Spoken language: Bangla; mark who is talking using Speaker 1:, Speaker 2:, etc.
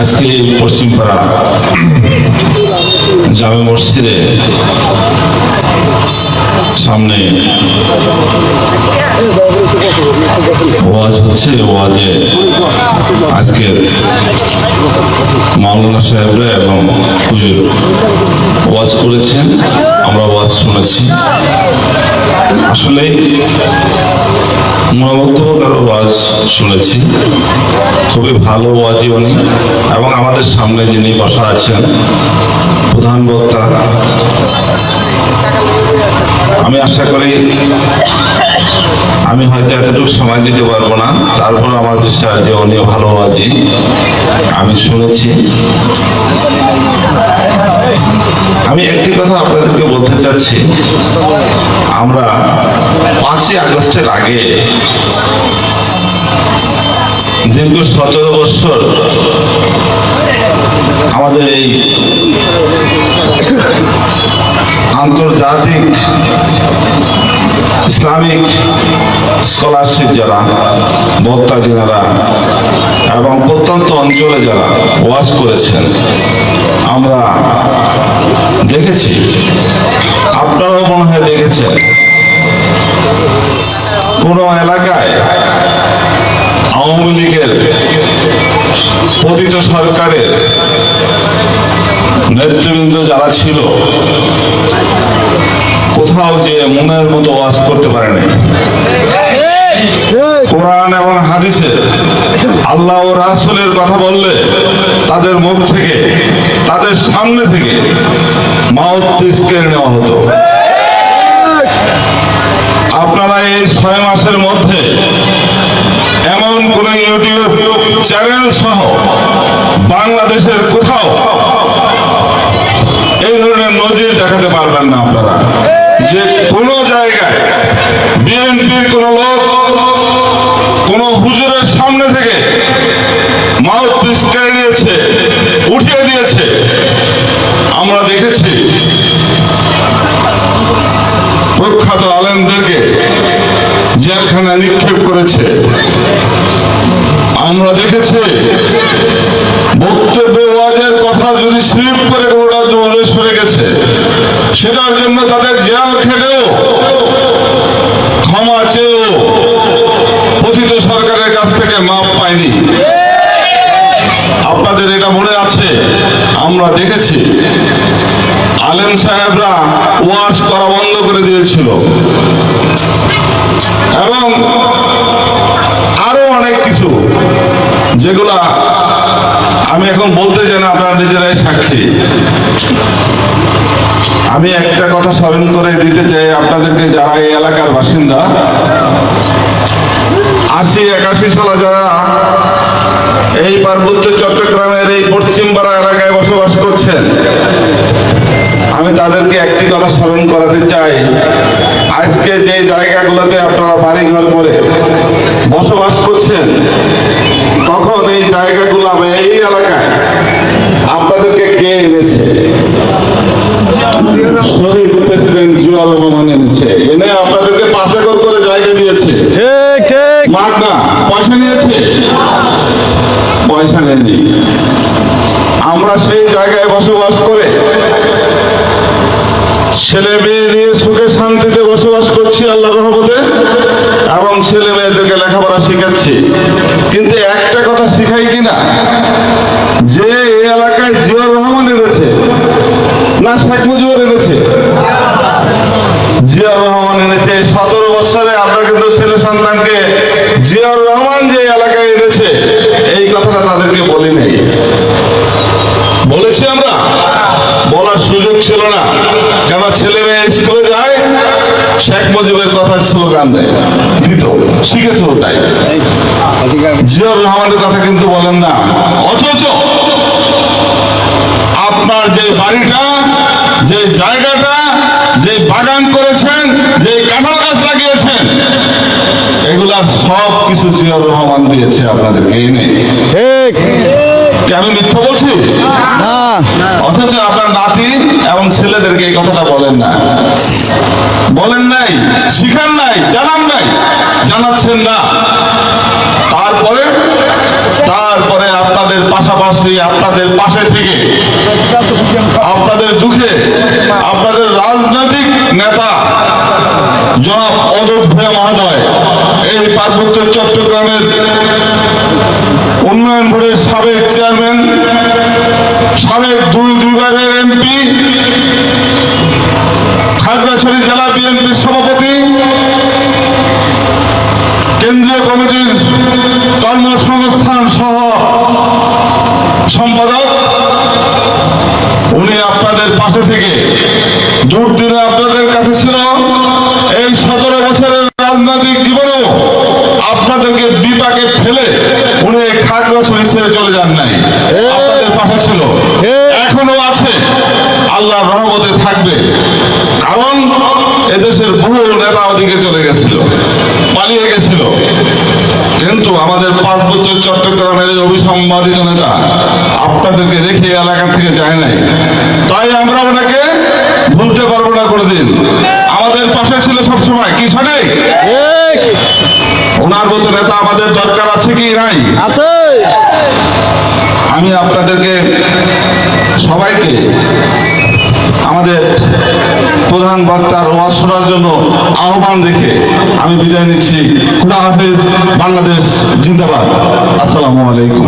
Speaker 1: আজকে পশ্চিমপাড়া জামে মসজিদে সামনে ওয়াজ হচ্ছে, ওয়াজে আজকের মাওলানা সাহেবরা এবং হুজুর ওয়াজ করেছেন, আমরা ওয়াজ শুনেছি। আসলে মনোমুগ্ধকর ওয়াজ শুনেছি। খুবই ভালো ওয়াজই উনি এবং আমাদের সামনে যিনি বসা আছেন, প্রধান বক্তা। আমি আশা করি আমি হয়তো এতটুকু সময় দিতে পারব না। তারপর আমার বিশ্বাস যে উনিও ভালো ওয়াজি আমি শুনেছি। আমি একটি কথা আপনাদেরকে বলতে চাচ্ছি। আমরা পাঁচই আগস্টের আগে দীর্ঘ সতেরো বছর আমাদের এই আন্তর্জাতিক ইসলামিক স্কলারশিপ যারা, বক্তা যারা এবং প্রত্যন্ত অঞ্চলে যারা ওয়াজ করেছেন আমরা দেখেছি। আপনারাও মনে হয় দেখেছেন। কোন এলাকায় আওয়ামী লীগের পতিত সরকারের নেতৃবৃন্দ যারা ছিল কোথাও যে মনের মতো ওয়াজ করতে পারেনি। কোরআন হাদিসে আল্লাহ ও রাসুলের কথা বললে তাদের মুখ থেকে, তাদের সামনে থেকে মাউথ পিস কেড়ে নেওয়া হতো। আপনারা এই ছয় মাসের মধ্যে এমন কোন ইউটিউব চ্যানেল সহ বাংলাদেশের কোথাও এই ধরনের নজির দেখাতে পারবেন না আপনারা। যে কোনো জায়গায় সামনে থেকে মাউথ পিস নিয়েছে, উঠিয়ে দিয়েছে। আমরা দেখেছি প্রখ্যাত আলেমদেরকে জেলখানা নিক্ষেপ করেছে। আমরা দেখেছি বক্তব্য ওয়াজের কথা যদি স্লিপ করে কোনোটা দৌড়ে সরে গেছে, সেটার জন্য তাদের জেল খেটেও ক্ষমা চেয়েও পতিত সরকারের কাছ থেকে মাপ পায়নি আপনাদের এটা মনে আছে? আমরা দেখেছি। আলেম সাহেবরা ওয়াজ করা বন্ধ করে দিয়েছিল। এবং আরও অনেক কিছু যেগুলা আমি এখন বলতে চাই না, আপনারা নিজেরাই সাক্ষী। আমি একটা কথা স্মরণ করে দিতে চাই আপনাদেরকে, যারা এই এলাকার বাসিন্দা আশি একাশি সালে যারা এই পার্বত্য চট্টগ্রামের এই পশ্চিমপাড়া এলাকায় বসবাস করছেন, আমি তাদেরকে একটি কথা স্মরণ করাতে চাই। আজকে যে জায়গাগুলোতে আপনারা বাড়ি ঘর করে বসবাস করছেন, তখন এই জায়গাগুলো আমি এই এলাকায় আপনাদেরকে কে এনেছে? নেননি আমরা সেই জায়গায় বসবাস করে ছেলে মেয়ে নিয়ে সুখে শান্তিতে বসবাস করছি আল্লাহ রহমতে, এবং ছেলে মেয়েদেরকে লেখাপড়া শিখাচ্ছি। কিন্তু একটা কথা শিখাই কিনা যে এই এলাকায় জিয়াউর রহমান এনেছে না শেখ মুজিবুর এনেছে জিয়াউর রহমান এনেছে সতেরো বছরে আমরা কিন্তু ছেলে সন্তানকে জিয়াউর রহমান যে এলাকায় এনেছে এই কথাটা তাদেরকে বলি নাই। বলেছি আমরা, বলার সুযোগ ছিল না। কেন ছেলে মেয়ে স্কুলে যায়? শেখ মুজিবের কথা স্লোগান দেয়। দিত, শিখেছে ওটাই। জিয়াউর রহমানের কথা কিন্তু বলেন না। অথচ আপনার যে বাড়িটা, যে জায়গাটা, যে বাগান করেছেন, যে কাঁঠাল গাছ লাগিয়েছেন এগুলার সব কিছু জিয়াউর রহমান দিয়েছে আপনাদেরকে এনে
Speaker 2: ঠিক।
Speaker 1: কি আমি মিথ্যা বলছি?
Speaker 2: না।
Speaker 1: অথচ আপনার নাতি এবং ছেলেদেরকে এই কথাটা বলেন না। বলেন নাই শিখান নাই জানান নাই জানাচ্ছেন না। তারপরে তারপরে আপনাদের পাশাপাশি আপনাদের পাশে থেকে আপনাদের দুঃখে আপনাদের রাজনৈতিক নেতা জনাব পার্বত্য চট্টগ্রামের উন্নয়ন বোর্ডের সাবেক চেয়ারম্যান, সাবেক দুই দুইবারের এমপি খাগড়াছড়ি জেলা বিএনপির সভাপতি, কেন্দ্রীয় কমিটির কর্মসংস্থান সহ সম্পাদক। উনি আপনাদের পাশে থেকে দূর দুর্দিনে আপনাদের কাছে ছিল এই সতেরো বছরের রাজনৈতিক জীবনেও আপনাদেরকে বিপাকে ফেলে উনি এই খাগড়াছড়ি ছেড়ে চলে যান নাই। আপনাদের পাশে ছিল। এখনও আছে। আল্লাহর রহমতে থাকবে। কারণ এদেশের বহু নেতা ওদিকে চলে গেছিল পালিয়ে গেছিল। কিন্তু আমাদের পার্বত্য চট্টগ্রামের এই অভিসম্বাদিত নেতা আপনাদেরকে রেখে এলাকা থেকে যায় নাই। তাই আমরা ওনাকে ভুলতে করে দিন। আমাদের পাশে ছিল সবসময় কি সঠিক ওনার মতো নেতা আমাদের দরকার আছে কি নাই?
Speaker 2: আছে।
Speaker 1: আমি আপনাদেরকে সবাইকে আমাদের প্রধান বক্তার ওয়াজ শোনার জন্য আহ্বান রেখে আমি বিদায় নিচ্ছি। খুদা হাফেজ বাংলাদেশ জিন্দাবাদ। আসসালামু আলাইকুম।